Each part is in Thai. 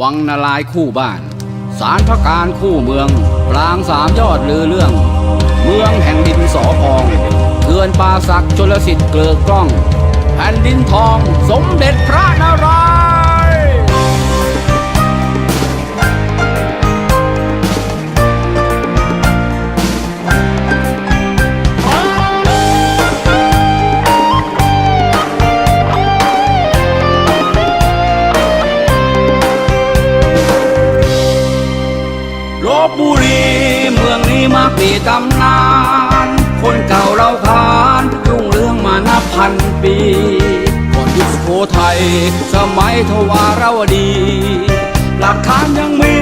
วังนาลายคู่บ้าน สารพระการคู่เมือง ปรางสามยอดลือเรื่อง เมืองแห่งดินสอพองเกือนป่าศักดิ์ชลสิทธิ์เกลือกล้อง แผ่นดินทองสมเด็จพระนาราย บบุรีเมืองนี้มากมีตำนาน คนเก่าเราขานรุ่งเรืองมานับพันปีก่อนยุคสุโขทัยสมัยทวารวดี หลักฐานยังมี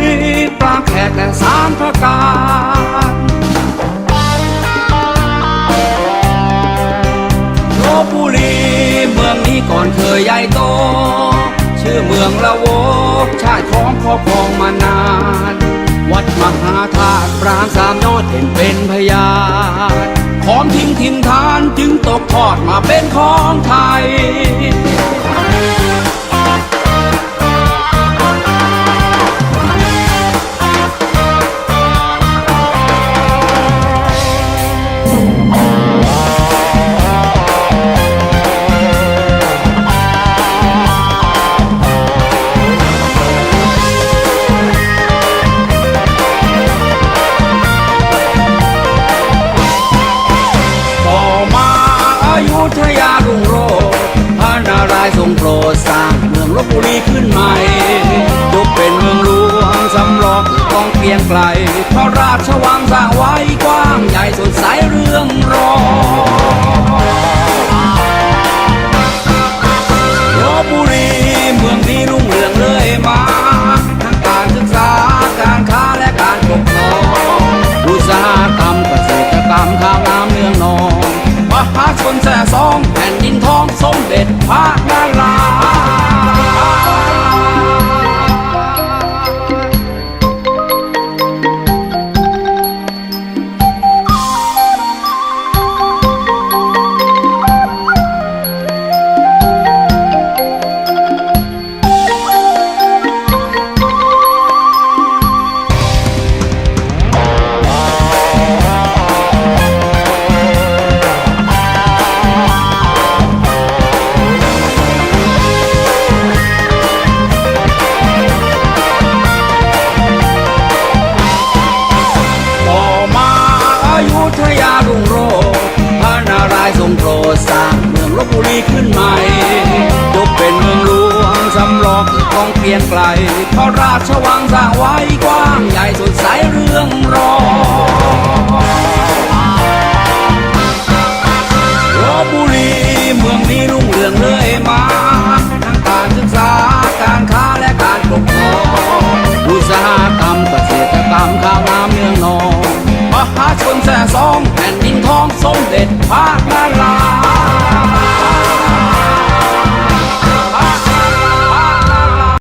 ปราแขกและสารพระการลบบุรีเมืองนี้ก่อนเคยใหญ่โต ชื่อเมืองละโวชาติของครอบครองมานาน มหาธาตุปรางสามยอดเห็นเป็นพยานของทิ้งถิ่นฐานจึงตกทอดมาเป็นของไทย ขึ้นใหม่ยกเป็นเมืองหลวงสำรองกองเกียงไกลพระราชวังสร้างไว้กว้างใหญ่สดใสเรื่องรองลบบุรีเมืองนี้รุ่งเรืองเลยมา ยุทยารุ่งโรจน์พระนารายณ์ทรงโปรดสร้างเมืองลบบุรีขึ้นใหม่ยกเป็นเมืองหลวงสำรองกองเกรียงไกลพระราชวังสร้างไว้กว้างใหญ่สดใสเรื่องรองลบบุรีเมืองนี้รุ่งเรืองเลยมาทั้งการศึกษาการค้าและการปกครองอุตสาหกรรมเกษตรกรรมข้าวงามเมืองนอง หาชนแส่สองแผ่นดินทองสมเด็จพระ